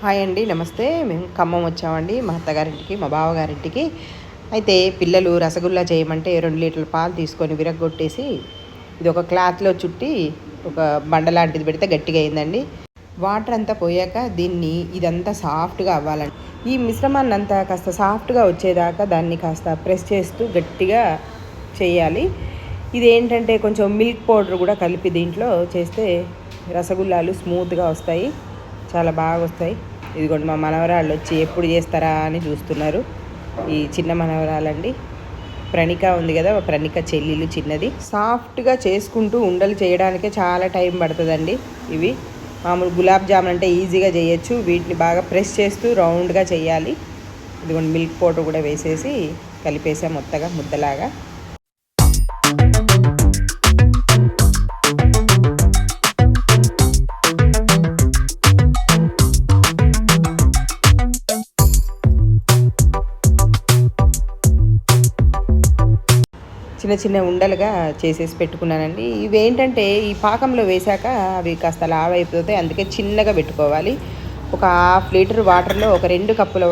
Hi అండి నమస్తే. మేము ఖమ్మం వచ్చామండి మా అత్తగారింటికి మా బావగారింటికి. అయితే పిల్లలు రసగుల్లా చేయమంటే రెండు లీటర్ల పాలు తీసుకొని విరగొట్టేసి ఇది ఒక క్లాత్లో చుట్టి ఒక బండ లాంటిది పెడితే గట్టిగా అయిందండి. వాటర్ అంతా పోయాక దీన్ని ఇదంతా సాఫ్ట్గా అవ్వాలండి. ఈ మిశ్రమాన్ని అంతా కాస్త సాఫ్ట్గా వచ్చేదాకా దాన్ని కాస్త ప్రెస్ చేస్తూ గట్టిగా చేయాలి. ఇది ఏంటంటే కొంచెం మిల్క్ పౌడర్ కూడా కలిపి దీంట్లో చేస్తే రసగుల్లాలు స్మూత్గా వస్తాయి. చాలా బాగా వస్తాయి. ఇదిగోండి మా మనవరాళ్ళు వచ్చి ఎప్పుడు చేస్తారా అని చూస్తున్నారు. ఈ చిన్న మనవరాలండి. ప్రణిక ఉంది కదా ప్రణిక చెల్లిలు చిన్నది. సాఫ్ట్గా చేసుకుంటూ ఉండలు చేయడానికే చాలా టైం పడుతుందండి ఇవి. మామూలు గులాబ్ జామున్ అంటే ఈజీగా చేయొచ్చు. వీటిని బాగా ప్రెస్ చేస్తూ రౌండ్గా చేయాలి. ఇదిగోండి మిల్క్ పౌడర్ కూడా వేసేసి కలిపేసాం మొత్తగా ముద్దలాగా. చిన్న చిన్న ఉండలుగా చేసేసి పెట్టుకున్నానండి. ఇవి ఏంటంటే ఈ పాకంలో వేశాక అవి కాస్త లావైపోతాయి. అందుకే చిన్నగా పెట్టుకోవాలి. ఒక హాఫ్ లీటర్ వాటర్లో ఒక రెండు కప్పుల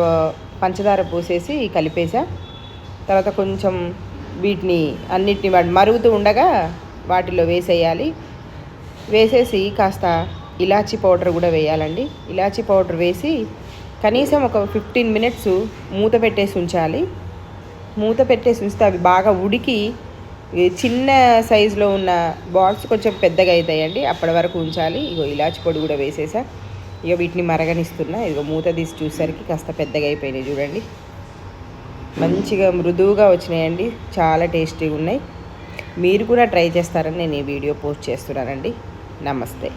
పంచదార పోసేసి కలిపేసా తర్వాత కొంచెం వీటిని అన్నిటిని వాటి మరుగుతూ ఉండగా వాటిలో వేసేయాలి. వేసేసి కాస్త ఇలాచీ పౌడర్ కూడా వేయాలండి. ఇలాచీ పౌడర్ వేసి కనీసం ఒక ఫిఫ్టీన్ మినిట్స్ మూత పెట్టేసి ఉంచాలి. మూత పెట్టేసి ఉంచితే అవి బాగా ఉడికి చిన్న సైజులో ఉన్న బాల్స్ కొంచెం పెద్దగా అవుతాయండి. అప్పటి వరకు ఉంచాలి. ఇగో ఇలాచి పొడి కూడా వేసేసా. ఇక వీటిని మరగనిస్తున్నా. ఇదిగో మూత తీసి చూసరికి కాస్త పెద్దగా అయిపోయినాయి చూడండి. మంచిగా మృదువుగా వచ్చినాయండి. చాలా టేస్టీగా ఉన్నాయి. మీరు కూడా ట్రై చేస్తారని నేను ఈ వీడియో పోస్ట్ చేస్తున్నానండి. నమస్తే.